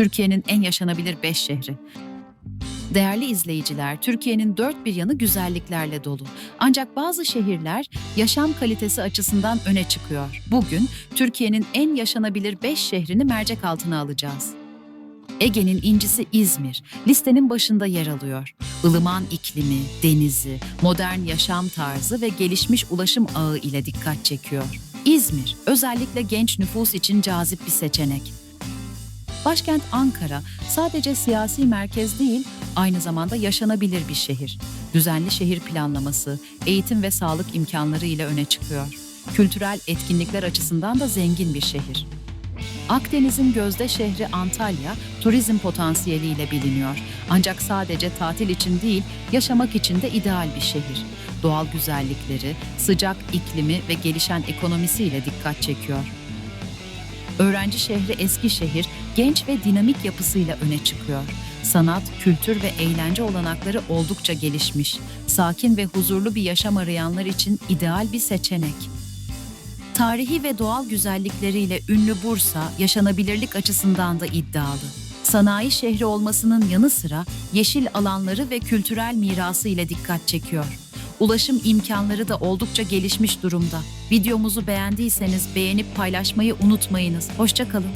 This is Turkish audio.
Türkiye'nin en yaşanabilir 5 şehri. Değerli izleyiciler, Türkiye'nin dört bir yanı güzelliklerle dolu. Ancak bazı şehirler yaşam kalitesi açısından öne çıkıyor. Bugün Türkiye'nin en yaşanabilir 5 şehrini mercek altına alacağız. Ege'nin incisi İzmir, listenin başında yer alıyor. Ilıman iklimi, denizi, modern yaşam tarzı ve gelişmiş ulaşım ağı ile dikkat çekiyor. İzmir, özellikle genç nüfus için cazip bir seçenek. Başkent Ankara sadece siyasi merkez değil, aynı zamanda yaşanabilir bir şehir. Düzenli şehir planlaması, eğitim ve sağlık imkanları ile öne çıkıyor. Kültürel etkinlikler açısından da zengin bir şehir. Akdeniz'in gözde şehri Antalya, turizm potansiyeliyle biliniyor. Ancak sadece tatil için değil, yaşamak için de ideal bir şehir. Doğal güzellikleri, sıcak iklimi ve gelişen ekonomisiyle dikkat çekiyor. Öğrenci şehri Eskişehir, genç ve dinamik yapısıyla öne çıkıyor. Sanat, kültür ve eğlence olanakları oldukça gelişmiş. Sakin ve huzurlu bir yaşam arayanlar için ideal bir seçenek. Tarihi ve doğal güzellikleriyle ünlü Bursa, yaşanabilirlik açısından da iddialı. Sanayi şehri olmasının yanı sıra yeşil alanları ve kültürel mirası ile dikkat çekiyor. Ulaşım imkanları da oldukça gelişmiş durumda. Videomuzu beğendiyseniz beğenip paylaşmayı unutmayınız. Hoşçakalın.